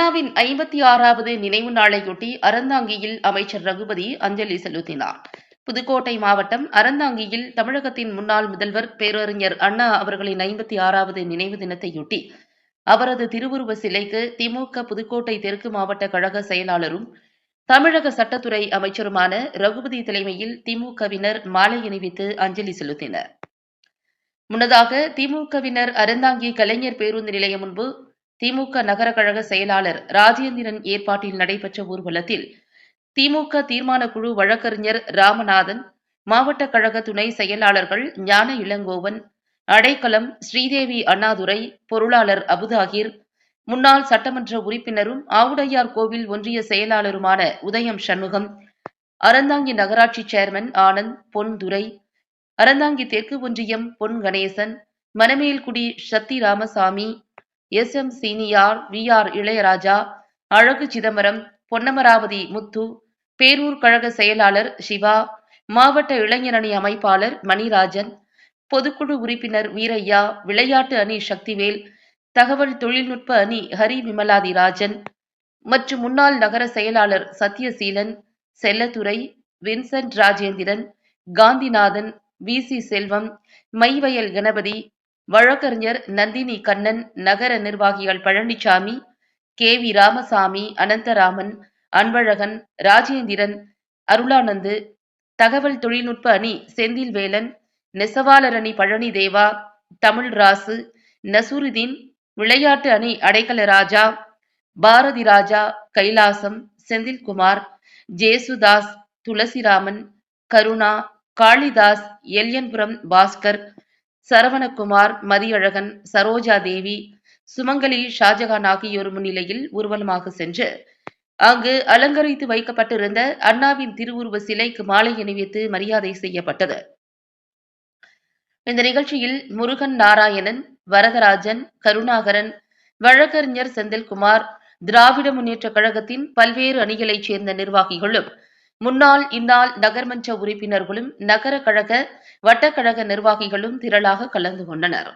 அண்ணாவின் ஐம்பத்தி ஆறாவது நினைவு நாளையொட்டி அறந்தாங்கியில் அமைச்சர் ரகுபதி அஞ்சலி செலுத்தினார். புதுக்கோட்டை மாவட்டம் அறந்தாங்கியில் தமிழகத்தின் முன்னாள் முதல்வர் பேரறிஞர் அண்ணா அவர்களின் ஐம்பத்தி ஆறாவது நினைவு தினத்தையொட்டி அவரது திருவுருவ சிலைக்கு திமுக புதுக்கோட்டை தெற்கு மாவட்ட கழக செயலாளரும் தமிழக சட்டத்துறை அமைச்சருமான ரகுபதி தலைமையில் திமுகவினர் மாலை அணிவித்து அஞ்சலி செலுத்தினர். முன்னதாக திமுகவினர் அறந்தாங்கி கலைஞர் பேருந்து நிலையம் முன்பு திமுக நகர கழக செயலாளர் ராஜேந்திரன் ஏற்பாட்டில் நடைபெற்ற ஊர்வலத்தில் திமுக தீர்மான குழு வழக்கறிஞர் ராமநாதன் மாவட்ட கழக துணை செயலாளர்கள் ஞான இளங்கோவன் அடைக்கலம் ஸ்ரீதேவி அண்ணாதுரை பொருளாளர் அபுதாகிர் முன்னாள் சட்டமன்ற உறுப்பினரும் ஆவுடையார் கோவில் ஒன்றிய செயலாளருமான உதயம் சண்முகம் அறந்தாங்கி நகராட்சி சேர்மன் ஆனந்த் பொன் துரை அறந்தாங்கி தெற்கு ஒன்றியம் Pon Ganesan Manamelkudi Sathi Ramasamy S M Seeniyar V R Ilaiyaraja Azhagu Chidambaram Ponnamaravathi முத்து பேரூர் கழக செயலாளர் சிவா மாவட்ட இளைஞரணி அமைப்பாளர் மணிராஜன் பொதுக்குழு உறுப்பினர் வீரையா விளையாட்டு அணி சக்திவேல் தகவல் தொழில்நுட்ப அணி ஹரி விமலாதி ராஜன் மற்றும் முன்னாள் நகர செயலாளர் Sathyaseelan Chellathurai Vincent Rajendran Gandhinathan V C Selvam Maivayal Ganapathi வழக்கறிஞர் நந்தினி கண்ணன் நகர நிர்வாகிகள் பழனிசாமி கே வி ராமசாமி அனந்தராமன் அன்பழகன் ராஜேந்திரன் அருளானந்து தகவல் தொழில்நுட்ப அணி செந்தில்வேலன் நெசவாளர் அணி பழனி தேவா தமிழ் ராசு நசூருதீன் விளையாட்டு அணி அடைக்கல ராஜா பாரதி ராஜா கைலாசம் செந்தில்குமார் ஜேசுதாஸ் துளசிராமன் கருணா காளிதாஸ் எல்யன்புரம் பாஸ்கர் சரவணகுமார் மதியழகன் சரோஜா தேவி சுமங்கலி ஷாஜகான் ஆகியோர் முன்னிலையில் ஊர்வலமாக சென்று அங்கு அலங்கரித்து வைக்கப்பட்டிருந்த அண்ணாவின் திருவுருவ சிலைக்கு மாலை அணிவித்து மரியாதை செய்யப்பட்டது. இந்த நிகழ்ச்சியில் முருகன் நாராயணன் வரதராஜன் கருணாகரன் வழக்கறிஞர் செந்தில்குமார் திராவிட முன்னேற்ற கழகத்தின் பல்வேறு அணிகளைச் சேர்ந்த நிர்வாகிகளும் முன்னாள் இந்நாள் நகர்மன்ற உறுப்பினர்களும் நகர கழக வட்டக்கழக நிர்வாகிகளும் திரளாக கலந்து கொண்டனர்.